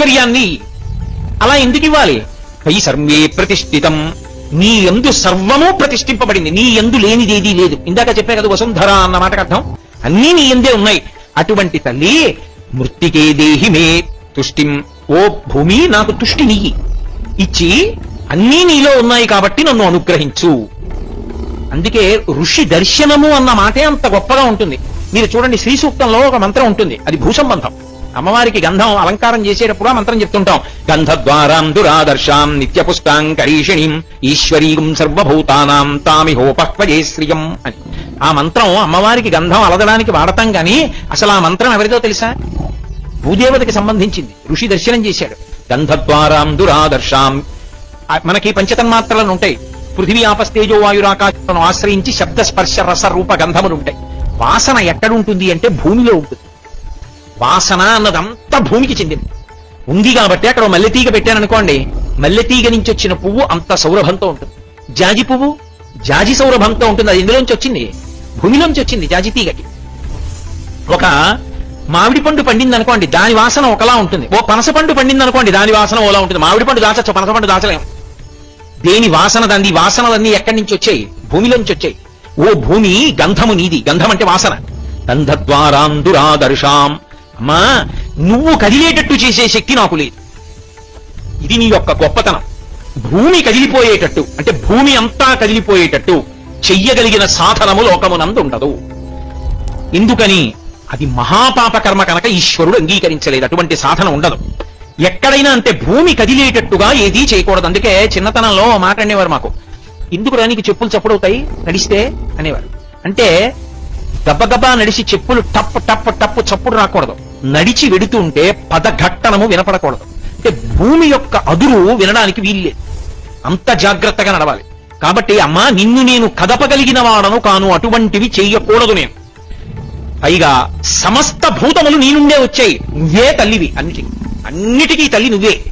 ఐశ్వర్యాన్ని అలా ఎందుకు ఇవ్వాలి? పై సర్వే ప్రతిష్ఠితం. నీ ఎందు సర్వము ప్రతిష్ఠింపబడింది. నీ ఎందు లేనిదేదీ లేదు. ఇందాక చెప్పే కదా వసుంధర అన్న మాటకు అర్థం? అన్నీ నీ ఎందే ఉన్నాయి. అటువంటి తల్లి మృతికే దేహి మే తుష్టిం. ఓ భూమి నాకు తుష్టినియ్యి ఇచ్చి అన్నీ నీలో ఉన్నాయి కాబట్టి నన్ను అనుగ్రహించు. అందుకే ఋషి దర్శనము అన్న మాటే అంత గొప్పగా ఉంటుంది. మీరు చూడండి శ్రీ సూక్తంలో ఒక మంత్రం ఉంటుంది. అది భూసంబంధం. అమ్మవారికి గంధం అలంకారం చేసేటప్పుడు ఆ మంత్రం చెప్తుంటాం. గంధద్వారాం దురాదర్శాం నిత్యపుష్టాం కరీషిణీం ఈశ్వరీం సర్వభూతానాం తామిహోపక్వజే శ్రియం అని. ఆ మంత్రం అమ్మవారికి గంధం అలదడానికి వాడతాం కానీ అసలు ఆ మంత్రం ఎవరిదో తెలుసా? భూదేవతకి సంబంధించింది. ఋషి దర్శనం చేశాడు. గంధద్వారాం దురాదర్శాం. మనకి పంచతన్మాత్రలను ఉంటాయి. పృథివీ ఆపస్తేజో వాయురాకాశను ఆశ్రయించి శబ్ద స్పర్శ రస రూప గంధములు ఉంటాయి. వాసన ఎక్కడుంటుంది అంటే భూమిలో ఉంటుంది. వాసన అన్నదంతా భూమికి చెందింది. ఉంది కాబట్టి అక్కడ మల్లె తీగ పెట్టాననుకోండి మల్లెతీగ నుంచి వచ్చిన పువ్వు అంత సౌరభంతో ఉంటుంది. జాజి పువ్వు జాజి సౌరభంతో ఉంటుంది. అది ఇందులోంచి వచ్చింది? భూమిలోంచి వచ్చింది జాజి తీగకి. ఒక మామిడి పండు పండింది అనుకోండి దాని వాసన ఒకలా ఉంటుంది. ఓ పనస పండు పండింది అనుకోండి దాని వాసన ఓలా ఉంటుంది. మామిడి పండు దాచచ్చు పనస పండు దాచలేము దేని వాసన దాని వాసనలన్నీ ఎక్కడి నుంచి వచ్చాయి? భూమిలోంచి వచ్చాయి. ఓ భూమి గంధము నీది. గంధం అంటే వాసన. గంధద్వారాందురాదర్శాం అమ్మా నువ్వు కదిలేటట్టు చేసే శక్తి నాకు లేదు. ఇది నీ యొక్క గొప్పతనం. భూమి కదిలిపోయేటట్టు అంటే భూమి అంతా కదిలిపోయేటట్టు చెయ్యగలిగిన సాధనము లోకమునందు ఉండదు ఎందుకని? అది మహాపాపకర్మ కనుక ఈశ్వరుడు అంగీకరించలేదు. అటువంటి సాధన ఉండదు. ఎక్కడైనా అంటే భూమి కదిలేటట్టుగా ఏదీ చేయకూడదు. అందుకే చిన్నతనంలో ఓ మాట అనేవారు మాకు. ఎందుకు రానికి చెప్పులు చప్పుడవుతాయి? నడిస్తే? అనేవారు. అంటే గబ్బగబ్బా నడిచి చెప్పులు టప్ టప్ టప్ చప్పుడు రాకూడదు. నడిచి వెడుతూ ఉంటే పదఘట్టనము వినపడకూడదు. అంటే భూమి యొక్క అదురు వినడానికి వీల్లేదు. అంత జాగ్రత్తగా నడవాలి. కాబట్టి అమ్మా నిన్ను నేను కదపగలిగిన వాడను కాను అటువంటివి చెయ్యకూడదు నేను. పైగా సమస్త భూతములు నీ నుండే వచ్చాయి. నువ్వే తల్లివి. అన్నిటికీ అన్నిటికీ తల్లి నువ్వే.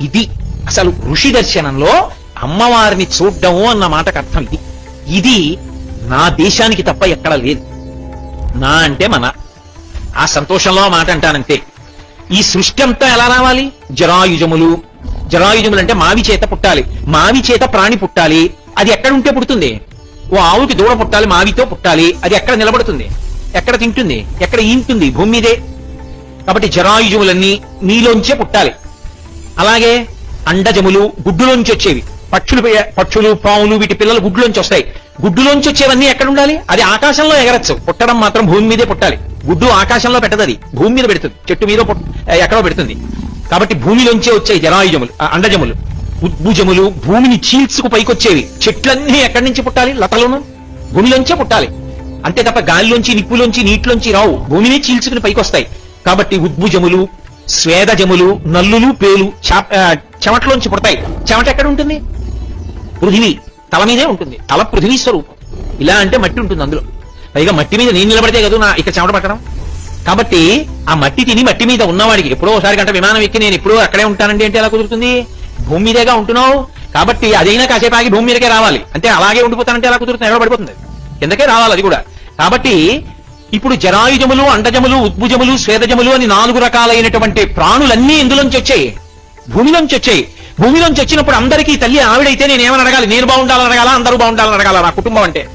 ఇది అసలు ఋషి దర్శనంలో అమ్మవారిని చూడ్డము అన్న మాటకు అర్థం ఇది. ఇది నా దేశానికి తప్ప ఎక్కడ లేదు. నా అంటే మన ఆ సంతోషంలో మాట అంటానంతే. ఈ సృష్టి అంతా ఎలా రావాలి? జరాయుజములు. జరాయుజములు అంటే మావి చేత పుట్టాలి. మావి చేత ప్రాణి పుట్టాలి. అది ఎక్కడ ఉంటే పుడుతుంది? ఓ ఆవుకి దూడ పుట్టాలి మావితో పుట్టాలి. అది ఎక్కడ నిలబడుతుంది? ఎక్కడ తింటుంది? ఎక్కడ ఈంటుంది భూమి మీదే. కాబట్టి జరాయుజములన్నీ నీలోంచే పుట్టాలి. అలాగే అండజములు గుడ్డులోంచి వచ్చేవి. పక్షులు పక్షులు పావులు వీటి పిల్లలు గుడ్డులోంచి వస్తాయి. గుడ్డులోంచి వచ్చేవన్నీ ఎక్కడ ఉండాలి అది ఆకాశంలో ఎగరచ్చు. పుట్టడం మాత్రం భూమి మీదే పుట్టాలి. గుడ్డు ఆకాశంలో పెట్టదది. భూమి మీద పెడుతుంది. చెట్టు మీద ఎక్కడో పెడుతుంది. కాబట్టి భూమిలోంచే వచ్చాయి జలాయుజములు అండజములు. ఉద్భుజములు భూమిని చీల్చుకు పైకొచ్చేవి. చెట్లన్నీ ఎక్కడి నుంచి పుట్టాలి? లతలను? భూమిలోంచే పుట్టాలి. అంతే తప్ప గాలిలోంచి నిప్పులోంచి నీటిలోంచి రావు. భూమిని చీల్చుకుని పైకొస్తాయి. కాబట్టి ఉద్భుజములు స్వేదజములు నల్లులు పేలు చా- చెమటలోంచి పుడతాయి. చెమట ఎక్కడ ఉంటుంది పృథివీ తల మీదే ఉంటుంది. తల పృథివీ స్వరూపం. ఇలా అంటే మట్టి ఉంటుంది అందులో. పైగా మట్టి మీద నేను నిలబడితే కదా నా ఇక్కడ చెమట పట్టడం? కాబట్టి ఆ మట్టి తిని మట్టి మీద ఉన్నవాడికి ఎప్పుడో ఒకసారి గంట విమానం ఎక్కి నేను ఎప్పుడో అక్కడే ఉంటానండి అంటే ఎలా కుదురుతుంది? భూమి మీదేగా ఉంటున్నావు? కాబట్టి అదైనా కాసేపు ఆగి భూమి మీదకే రావాలి. అంటే అలాగే ఉండిపోతానంటే ఎలా కుదురుతుంది? ఎవరో పడిపోతుంది. కిందకే రావాలి అది కూడా. కాబట్టి ఇప్పుడు జరాయుజములు అండజములు ఉద్భుజములు స్వేదజములు అని నాలుగు రకాలైనటువంటి ప్రాణులన్నీ ఇందులోంచి వచ్చాయి. భూమిలోంచి వచ్చాయి. భూమిలోంచి వచ్చినప్పుడు అందరికీ తల్లి ఆవిడైతే నేను ఏమని అడగాలి? నేను బాగుండాలని అడగాల? అందరూ బాగుండాలని అడగాల? నా కుటుంబం అంటే.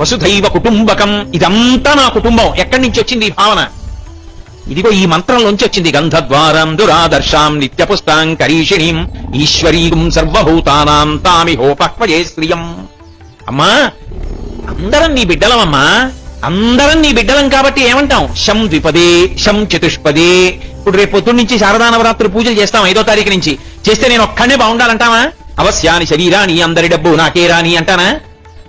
వసుధైవ కుటుంబకం. ఇదంతా నా కుటుంబం. ఎక్కడి నుంచి వచ్చింది ఈ భావన? ఇదిగో ఈ మంత్రంలోంచి వచ్చింది గంధద్వారం దురాదర్శాం నిత్యపుస్తాం కరీషిణీం ఈశ్వరీం సర్వభూతానాం తామిహోపక్వజే శ్రియం అమ్మా అందరం నీ బిడ్డలమమ్మా. అందరం నీ బిడ్డలం కాబట్టి ఏమంటాం? శం ద్విపదే శం చతుష్పదే. ఇప్పుడు రేపు పొద్దున్న నుంచి శారదా నవరాత్రి పూజలు చేస్తాం ఐదో తారీఖు నుంచి. చేస్తే నేను ఒక్కడే బాగుండాలంటావా? అవశ్యాని శరీరాని అందరి డబ్బు నాకే రాని అంటానా?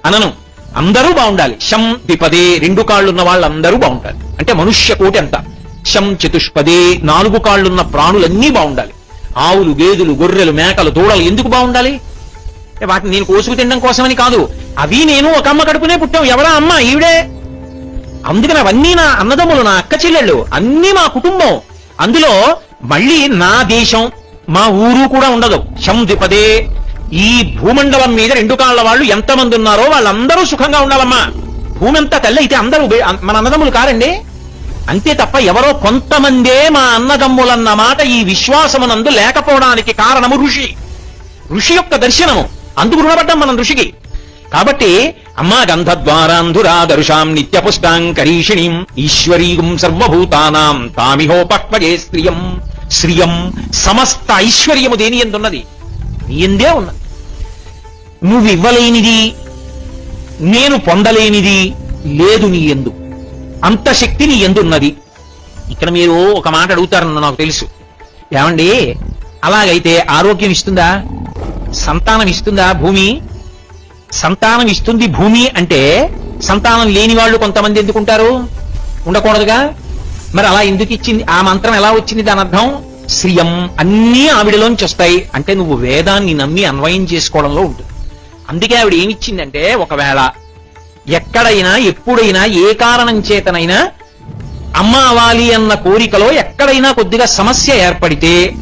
అనను. అందరూ బాగుండాలి. శం ద్విపదే రెండు కాళ్ళున్న వాళ్ళందరూ బాగుంటారు. అంటే మనుష్య కోటి అంత శం చతుష్పదే నాలుగు కాళ్ళున్న ప్రాణులన్నీ బాగుండాలి. ఆవులు గేదెలు గొర్రెలు మేకలు దూడలు ఎందుకు బాగుండాలి? వాటిని నేను కోసుకు తినడం కోసమని కాదు. అవి నేను ఒక అమ్మ కడుపునే పుట్టాం. ఎవరా అమ్మ? ఈవిడే. అందుకని అవన్నీ నా అన్నదమ్ములు నా అక్క చెల్లెళ్ళు అన్నీ మా కుటుంబం. అందులో మళ్ళీ నా దేశం మా ఊరు కూడా ఉండదు. శం ద్విపదే ఈ భూమండలం మీద రెండు కాళ్ళ వాళ్ళు ఎంతమంది ఉన్నారో వాళ్ళందరూ సుఖంగా ఉండాలమ్మా భూమి అంతా తల్లి అయితే అందరూ మన అన్నదమ్ములు కారండి. అంతే తప్ప ఎవరో కొంతమందే మా అన్నదమ్ములన్న మాట ఈ విశ్వాసమునందు లేకపోవడానికి కారణము ఋషి. ఋషి యొక్క దర్శనము. అందుకు రుణపడ్డాం మనం ఋషికి. కాబట్టి అమ్మా గంధద్వారాంధురాదరుషాం నిత్య పుష్టాంకరీషిణీం ఈశ్వరీయం సర్వభూతానాం తామిహోపక్వజే స్త్రియం. శ్రియం సమస్త ఐశ్వర్యము దేని ఎందున్నది నీ ఎందే ఉన్నది నువ్వు ఇవ్వలేనిది నేను పొందలేనిది లేదు నీ ఎందు అంత శక్తి నీ ఎందున్నది ఇక్కడ మీరు ఒక మాట అడుగుతారన్న నాకు తెలుసు. ఏమండి? అలాగైతే ఆరోగ్యం ఇస్తుందా? సంతానం ఇస్తుందా భూమి? సంతానం ఇస్తుంది భూమి అంటే సంతానం లేని వాళ్ళు కొంతమంది ఎందుకుంటారు? ఉండకూడదుగా? మరి అలా ఎందుకు ఇచ్చింది? ఆ మంత్రం ఎలా వచ్చింది దాని అర్థం? శ్రియం అన్నీ ఆవిడలోంచి వస్తాయి. అంటే నువ్వు వేదాన్ని నమ్మి అన్వయం చేసుకోవడంలో ఉంటుంది అందుకే ఆవిడ ఏమిచ్చిందంటే ఒకవేళ ఎక్కడైనా ఎప్పుడైనా ఏ కారణం చేతనైనా అమ్మ అవ్వాలి అన్న కోరికలో ఎక్కడైనా కొద్దిగా సమస్య ఏర్పడితే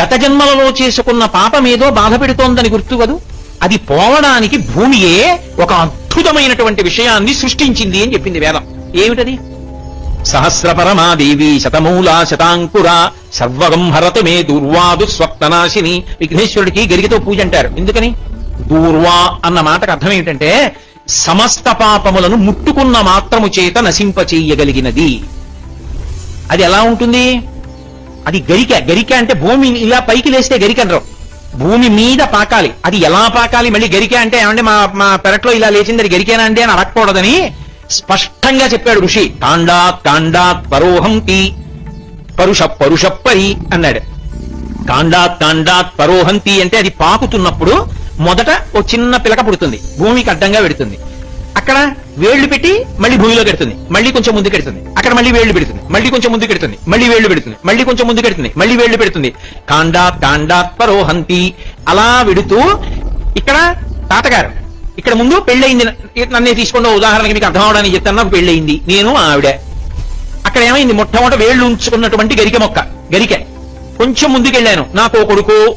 గత జన్మలలో చేసుకున్న పాపం ఏదో బాధ పెడుతోందని గుర్తు కదూ? అది పోవడానికి భూమియే ఒక అద్భుతమైనటువంటి విషయాన్ని సృష్టించింది అని చెప్పింది వేదం. ఏమిటది? సహస్రపరమాదేవి శతమూలా శతాంకురా. సర్వగం హరతు మే దూర్వాదు స్వప్ననాశిని విఘ్నేశ్వరుడికి గరిగితో పూజ అంటారు ఎందుకని? దూర్వా అన్న మాటకు అర్థం ఏమిటంటే సమస్త పాపములను ముట్టుకున్న మాత్రము చేత నశింపచేయగలిగినది అది ఎలా ఉంటుంది? అది గరిక. గరిక అంటే భూమి ఇలా పైకి లేస్తే గరిక అనరు భూమి మీద పాకాలి. అది ఎలా పాకాలి? మళ్ళీ గరిక అంటే ఏమంటే మా మా పెరట్లో ఇలా లేచింది అది గరికేనా అండి అని అడగకూడదని స్పష్టంగా చెప్పాడు ఋషి. తాండాత్ తాండాత్ పరోహంతి పరుష పరుషప్పరి అన్నాడు. కాండాత్ కాండాత్ పరోహంతి అంటే అది పాకుతున్నప్పుడు మొదట ఓ చిన్న పిలక పుడుతుంది. భూమికి అడ్డంగా పెడుతుంది. అక్కడ వేళ్ళు పెట్టి మళ్ళీ భూమిలో పెడుతుంది మళ్ళీ కొంచెం ముందుకు పెడుతుంది అక్కడ మళ్ళీ వేళ్ళు పెడుతుంది. మళ్ళీ కొంచెం ముందుకు పెడుతుంది మళ్ళీ వేళ్ళు పెడుతుంది. మళ్ళీ కొంచెం ముందుకు పెడుతుంది మళ్ళీ వేళ్ళు పెడుతుంది. కాండాత్ కాండాత్ పరోహంతి అలా విడుతూ ఇక్కడ తాతగారు ఇక్కడ ముందు పెళ్ళయింది నన్నే తీసుకోండి ఉదాహరణకి మీకు అర్థం అవడానికి చెప్తాను. నాకు పెళ్ళయింది. నేను ఆవిడ. అక్కడ ఏమైంది? మొట్టమొదట వేళ్ళు ఉంచుకున్నటువంటి గరిక మొక్క గరిక. కొంచెం ముందుకెళ్ళాను. ఓ కొడుకు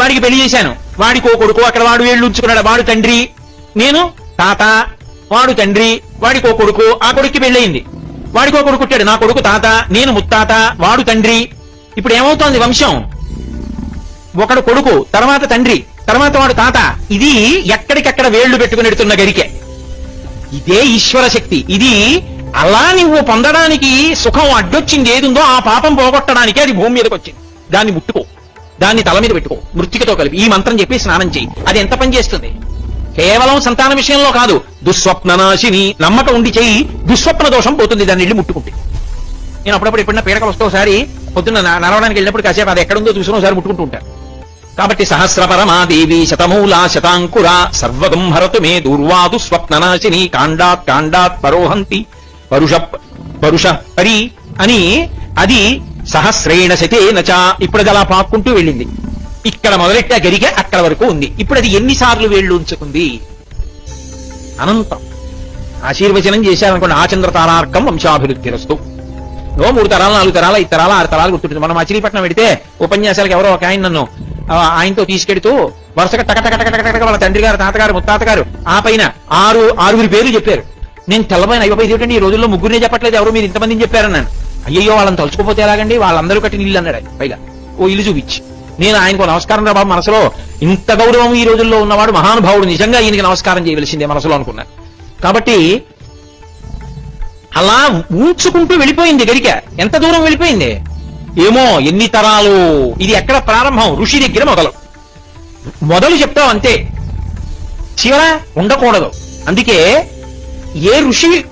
వాడికి పెళ్ళి చేశాను. వాడికో కొడుకు అక్కడ వాడు వేళ్ళు ఉంచుకున్నాడు. వాడు తండ్రి. నేను తాత. వాడు తండ్రి. వాడికో కొడుకు ఆ కొడుక్కి పెళ్ళయింది. వాడికో కొడుకు పుట్టాడు. నా కొడుకు తాత నేను ముత్తాత వాడు తండ్రి. ఇప్పుడు ఏమవుతోంది వంశం? ఒకడు కొడుకు తర్వాత తండ్రి. తర్వాత వాడు తాత ఇది ఎక్కడికెక్కడ వేళ్ళు పెట్టుకుని ఎడుతున్న గరికే ఇదే ఈశ్వర శక్తి. ఇది అలా నువ్వు పొందడానికి సుఖం అడ్డొచ్చింది ఏదుందో ఆ పాపం పోగొట్టడానికి అది భూమి మీదకి వచ్చింది దాన్ని ముట్టుకో. దాన్ని తల మీద పెట్టుకో. మృతికతో కలిపి. ఈ మంత్రం చెప్పి స్నానం చేయి. అది ఎంత పని చేస్తుంది? కేవలం సంతాన విషయంలో కాదు. దుస్వప్ననాశిని నమ్మక ఉండి చేయి. దుస్వప్న దోషం పోతుంది. దాన్ని వెళ్ళి ముట్టుకుంటే. నేను అప్పుడప్పుడు ఎప్పుడైనా పీడకలు వస్తే ఒకసారి పొద్దున్న నడవడానికి వెళ్ళినప్పుడు కాసేపు అది ఎక్కడుందో చూసిన ఒకసారి ముట్టుకుంటూ ఉంటాను. కాబట్టి సహస్రపరమాదేవి శతమూలా శతాంకుర సర్వగం హరతు మే దూర్వాదు స్వప్ననాశిని కాండాత్ కాండాత్ పరోహంతి పరుష పరుష పరి అని అది సహస్రేణ శతేన చ ఇప్పుడు అది అలా పాక్కుంటూ వెళ్ళింది. ఇక్కడ మొదలెట్ట గరిగ అక్కడ వరకు ఉంది. ఇప్పుడు అది ఎన్నిసార్లు వేళ్ళు ఉంచుకుంది? అనంతం. ఆశీర్వచనం చేశారనుకోండి ఆచంద్ర తారార్కం వంశాభివృద్ధిరస్తు. ఓ మూడు తరాలు నాలుగు తరాలు ఐదు తరాలు ఆరు తరాలు గుర్తుంటుంది. మనం మచిలీపట్నం పెడితే ఉపన్యాసాలకు ఎవరో ఒక ఆయన నన్ను ఆయనతో తీసుకెడుతూ వరుసగా టక టక టక టక వాళ్ళ తండ్రి గారు తాతగారు ముత్తాతగారు ఆ పైన ఆరు ఆరుగురి పేర్లు చెప్పారు. నేను తెల్లబోయిన అయ్యో ఏంటంటే ఈ రోజుల్లో ముగ్గురినే చెప్పట్లేదు ఎవరు? మీరు ఇంతమందిని చెప్పారన్నాను అయ్యో వాళ్ళని తలుచుకోపోతే ఎలాగండి? వాళ్ళందరూ కట్టిన ఇల్లు అన్నాడు పైగా. ఓ ఇల్లు చూపించి. నేను ఆయనకు నమస్కారం రా బాబు మనసులో. ఇంత గౌరవం ఈ రోజుల్లో ఉన్నవాడు మహానుభావుడు. నిజంగా ఈయనకి నమస్కారం చేయవలసిందే మనసులో అనుకున్నాను కాబట్టి అలా ఊంచుకుంటూ వెళ్ళిపోయింది గరిక. ఎంత దూరం వెళ్ళిపోయింది? ఏమో ఎన్ని తరాలు? ఇది ఎక్కడ ప్రారంభం? ఋషి దగ్గర మొదలు. మొదలు చెప్తావు అంతే. చివర ఉండకూడదు. అందుకే ఏ ఋషి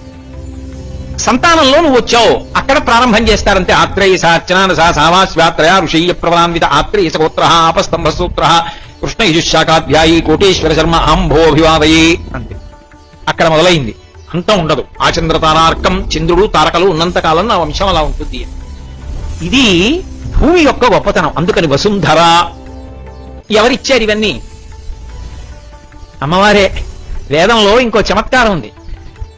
సంతానంలో నువ్వు వచ్చావు అక్కడ ప్రారంభం చేస్తారంతే. ఆత్రేయ సార్చన సా సామాశ్వాత్రయ ఋషీయ ప్రవరాన్విత ఆత్రేయ సగోత్ర ఆపస్తంభ సూత్ర కృష్ణ యజుశాఖాధ్యాయి కోటేశ్వర శర్మ అంభోభివాదయే అంతే. అక్కడ మొదలైంది. అంతం ఉండదు. ఆచంద్ర తారార్కం చంద్రుడు తారకలు ఉన్నంత కాలం నా వంశం అలా ఉంటుంది. ఇది భూమి యొక్క గొప్పతనం. అందుకని వసుంధర ఎవరిచ్చారు ఇవన్నీ? అమ్మవారే వేదంలో ఇంకో చమత్కారం ఉంది.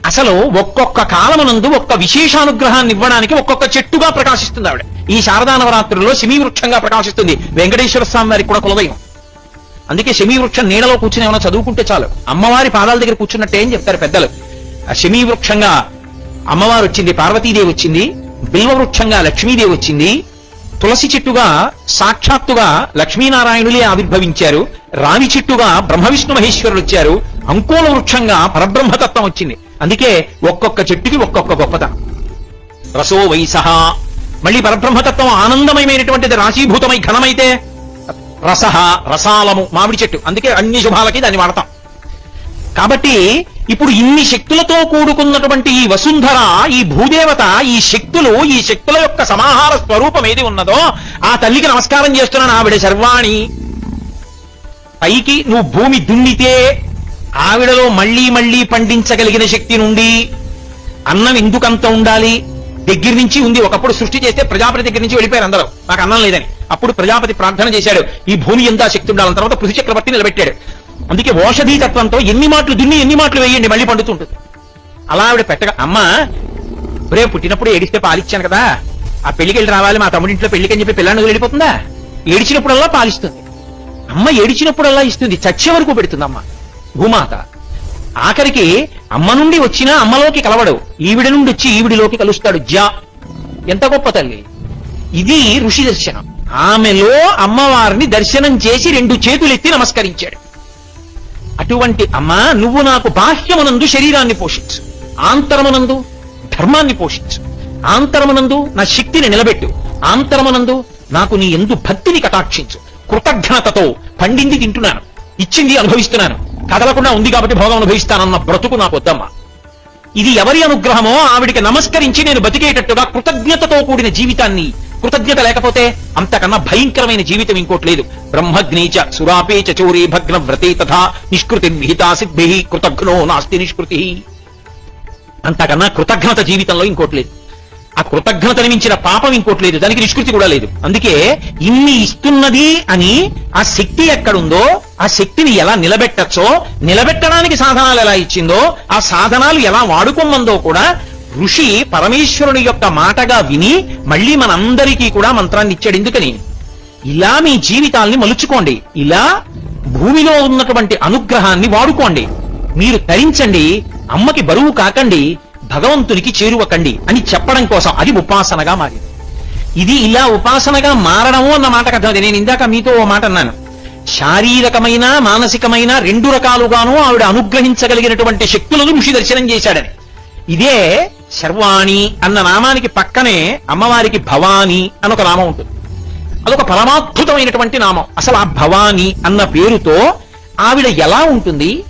అసలు ఒక్కొక్క కాలమునందు ఒక్క విశేషానుగ్రహాన్ని ఇవ్వడానికి ఒక్కొక్క చెట్టుగా ప్రకాశిస్తుంది ఆవిడ. ఈ శారదా నవరాత్రుల్లో శమీ వృక్షంగా ప్రకాశిస్తుంది. వెంకటేశ్వర స్వామి వారికి కూడా కులదయం అందుకే శమీ వృక్షం నీడలో కూర్చుని ఏమైనా చదువుకుంటే చాలు. అమ్మవారి పాదాల దగ్గర కూర్చున్నట్టే అని చెప్తారు పెద్దలు. ఆ శమీ వృక్షంగా అమ్మవారు వచ్చింది పార్వతీదేవి వచ్చింది. బిల్వవృక్షంగా లక్ష్మీదేవి వచ్చింది. తులసి చెట్టుగా సాక్షాత్తుగా లక్ష్మీనారాయణులే ఆవిర్భవించారు. రావి చెట్టుగా బ్రహ్మ విష్ణు మహేశ్వరులు వచ్చారు. అంకోల వృక్షంగా పరబ్రహ్మతత్వం వచ్చింది. అందుకే ఒక్కొక్క చెట్టుకి ఒక్కొక్క గొప్పతనం రసో వైసహ. మళ్ళీ పరబ్రహ్మతత్వం ఆనందమయమైనటువంటిది రాశీభూతమై ఘనమైతే రసహ రసాలము మామిడి చెట్టు. అందుకే అన్ని శుభాలకి దాన్ని వాడతాం. కాబట్టి ఇప్పుడు ఇన్ని శక్తులతో కూడుకున్నటువంటి ఈ వసుంధర ఈ భూదేవత ఈ శక్తులు ఈ శక్తుల యొక్క సమాహార స్వరూపం ఏది ఉన్నదో ఆ తల్లికి నమస్కారం చేస్తున్నాను ఆవిడ శర్వాణి. పైకి నువ్వు భూమి దున్నితే ఆవిడలో మళ్ళీ మళ్ళీ పండించగలిగిన శక్తి నుండి అన్నం ఎందుకంత ఉండాలి? దగ్గర నుంచి ఉంది ఒకప్పుడు సృష్టి చేస్తే ప్రజాపతి దగ్గర నుంచి వెళ్ళిపోయారు అందరూ. నాకు అన్నం లేదని. అప్పుడు ప్రజాపతి ప్రార్థన చేశాడు ఈ భూమి ఎంత శక్తి ఉండాలని తర్వాత పృథు చక్రవర్తి నిలబెట్టాడు. అందుకే ఓషధీ తత్వంతో ఎన్ని మాటలు దున్ని ఎన్ని మాటలు వేయండి మళ్ళీ పండుతుంటుంది. అలా ఆవిడ పెట్టగా అమ్మ ఒరే పుట్టినప్పుడు ఏడిస్తే పాలిచ్చాను కదా. ఆ పెళ్ళికి వెళ్ళి రావాలి మా తమ్ముడింట్లో పెళ్ళికి అని చెప్పి పిల్లని వెళ్ళిపోతుందా? ఏడిచినప్పుడల్లా పాలిస్తుంది. అమ్మ ఏడిచినప్పుడల్లా ఇస్తుంది చచ్చే వరకు పెడుతుంది అమ్మ భూమాత ఆఖరికి అమ్మ నుండి వచ్చినా అమ్మలోకి కలవడు. ఈవిడ నుండి వచ్చి ఈవిడిలోకి కలుస్తాడు. జా ఎంత గొప్ప తల్లి. ఇది ఋషి దర్శనం. ఆమెలో అమ్మవారిని దర్శనం చేసి రెండు చేతులెత్తి నమస్కరించాడు. అటువంటి అమ్మా నువ్వు నాకు బాహ్యమునందు శరీరాన్ని పోషించు. ఆంతరమునందు ధర్మాన్ని పోషించు. ఆంతరమునందు నా శక్తిని నిలబెట్టు. ఆంతరమునందు నాకు నీ ఎందు భక్తిని కటాక్షించు. కృతజ్ఞతతో పండింది తింటున్నాను. ఇచ్చింది అనుభవిస్తున్నాను. కదలకుండా ఉంది కాబట్టి భోగం అనుభవిస్తానన్న బ్రతుకు నాకు వద్దమ్మా. ఇది ఎవరి అనుగ్రహమో ఆవిడికి నమస్కరించి నేను బతికేటట్టుగా కృతజ్ఞతతో కూడిన జీవితాన్ని కృతజ్ఞత లేకపోతే అంతకన్నా భయంకరమైన జీవితం ఇంకోటి లేదు. బ్రహ్మగ్నీచ సురాపే చచౌరీ భగ్న వ్రతే తథా నిష్కృతి విహితా సిద్ధి కృతజ్ఞో నాస్తి నిష్కృతి. అంతకన్నా కృతజ్ఞత జీవితంలో ఇంకోటి లేదు. ఆ కృతజ్ఞతని మించిన పాపం ఇంకోటి లేదు. దానికి నిష్కృతి కూడా లేదు. అందుకే ఇన్ని ఇస్తున్నది అని ఆ శక్తి ఎక్కడుందో ఆ శక్తిని ఎలా నిలబెట్టచ్చో నిలబెట్టడానికి సాధనాలు ఎలా ఇచ్చిందో ఆ సాధనాలు ఎలా వాడుకోమందో కూడా ఋషి పరమేశ్వరుని యొక్క మాటగా విని మళ్ళీ మనందరికీ కూడా మంత్రాన్ని ఇచ్చాడు ఎందుకని? ఇలా మీ జీవితాల్ని మలుచుకోండి. ఇలా భూమిలో ఉన్నటువంటి అనుగ్రహాన్ని వాడుకోండి. మీరు తరించండి. అమ్మకి బరువు కాకండి. భగవంతునికి చేరువకండి అని చెప్పడం కోసం అది ఉపాసనగా మారింది. ఇది ఇలా ఉపాసనగా మారడము అన్న మాటకు అర్థం నేను ఇందాక మీతో ఓ మాట అన్నాను. శారీరకమైన మానసికమైన రెండు రకాలుగాను ఆవిడ అనుగ్రహించగలిగినటువంటి శక్తులను ఋషి దర్శనం చేశాడని. ఇదే శర్వాణి అన్న నామానికి పక్కనే అమ్మవారికి భవాని అని ఒక నామం ఉంటుంది. అదొక పరమాద్భుతమైనటువంటి నామం. అసలు ఆ భవాని అన్న పేరుతో ఆవిడ ఎలా ఉంటుంది?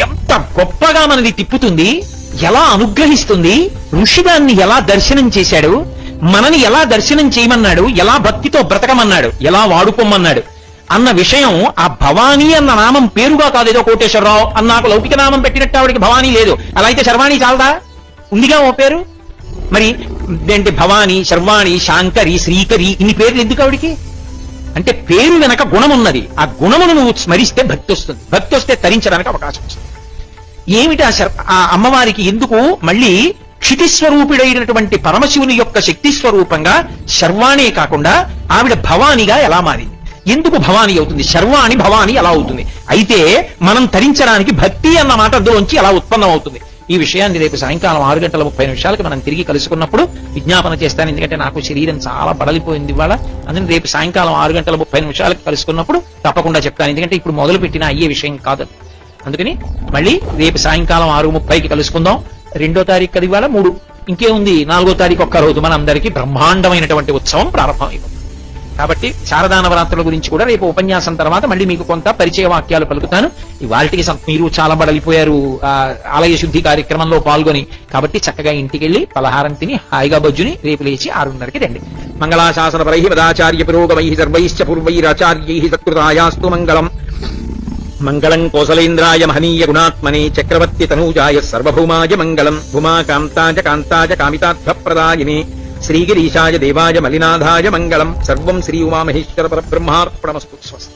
ఎంత గొప్పగా మనది తిప్పుతుంది? ఎలా అనుగ్రహిస్తుంది? ఋషిగాన్ని ఎలా దర్శనం చేశాడు? మనని ఎలా దర్శనం చేయమన్నాడు? ఎలా భక్తితో బ్రతకమన్నాడు? ఎలా వాడుకోమన్నాడు? అన్న విషయం ఆ భవానీ అన్న నామం పేరుగా కాదేదో కోటేశ్వరరావు అన్న నాకు లౌకిక నామం పెట్టినట్టు ఆవిడకి భవానీ లేదు. అలా అయితే శర్వాణి చాలదా? ఉందిగా ఓ పేరు? మరి ఏంటి భవాని శర్వాణి శాంకరి శ్రీకరి ఇన్ని పేర్లు ఎందుకు ఆవిడికి? అంటే పేరు వెనక గుణం ఉన్నది. ఆ గుణమును నువ్వు స్మరిస్తే భక్తి వస్తుంది. భక్తి వస్తే తరించడానికి అవకాశం వస్తుంది. ఏమిటి ఆ శర్- ఆ అమ్మవారికి ఎందుకు మళ్ళీ క్షితిస్వరూపుడైనటువంటి పరమశివుని యొక్క శక్తి స్వరూపంగా శర్వాణే కాకుండా ఆవిడ భవానిగా ఎలా మారింది? ఎందుకు భవాని అవుతుంది? శర్వాణి భవాని ఎలా అవుతుంది? అయితే మనం తరించడానికి భక్తి అన్న మాట అందులోంచి ఎలా ఉత్పన్నం అవుతుంది ఈ విషయాన్ని రేపు సాయంకాలం ఆరు గంటల ముప్పై నిమిషాలకు మనం తిరిగి కలుసుకున్నప్పుడు విజ్ఞాపన చేస్తాను. ఎందుకంటే నాకు శరీరం చాలా బడలిపోయింది ఇవాళ. అందుకని రేపు సాయంకాలం ఆరు గంటల ముప్పై నిమిషాలకు కలుసుకున్నప్పుడు తప్పకుండా చెప్తాను. ఎందుకంటే ఇప్పుడు మొదలు పెట్టిన అయ్యే విషయం కాదు. అందుకని మళ్ళీ రేపు సాయంకాలం ఆరు ముప్పైకి కలుసుకుందాం. రెండో తారీఖు అది ఇవాళ? మూడు. ఇంకేముంది నాలుగో తారీఖు ఒక్క రోజు. మన అందరికీ బ్రహ్మాండమైనటువంటి ఉత్సవం ప్రారంభమైంది. కాబట్టి శారదా నవరాత్రుల గురించి కూడా రేపు ఉపన్యాసం తర్వాత మళ్ళీ మీకు కొంత పరిచయ వాక్యాలు పలుకుతాను. ఇవాళకి మీరు చాలా బడలిపోయారు ఆలయ శుద్ధి కార్యక్రమంలో పాల్గొని. కాబట్టి చక్కగా ఇంటికి వెళ్ళి పలహారం తిని హాయిగా బొజ్జుని రేపు లేచి ఆరున్నరకి రండి. మంగళాశాసన పరై పదాచార్య పురోగమై సర్వైశ్చ పూర్వైరాచార్యై సత్కృతాయాస్తు మంగళం. మంగళం కోసలేంద్రాయ మహనీయ గుణాత్మనే చక్రవర్తి తనూజాయ సర్వభూమాయ మంగళం. భూమా కాంతాజ కాంతాజ కామితార్థప్రదాయినే. శ్రీగిరీశాయ దేవాయ మలినాథాయ మంగళం. సర్వం శ్రీ ఉమామహేశ్వర పరబ్రహ్మార్పణమస్తు. స్వస్తి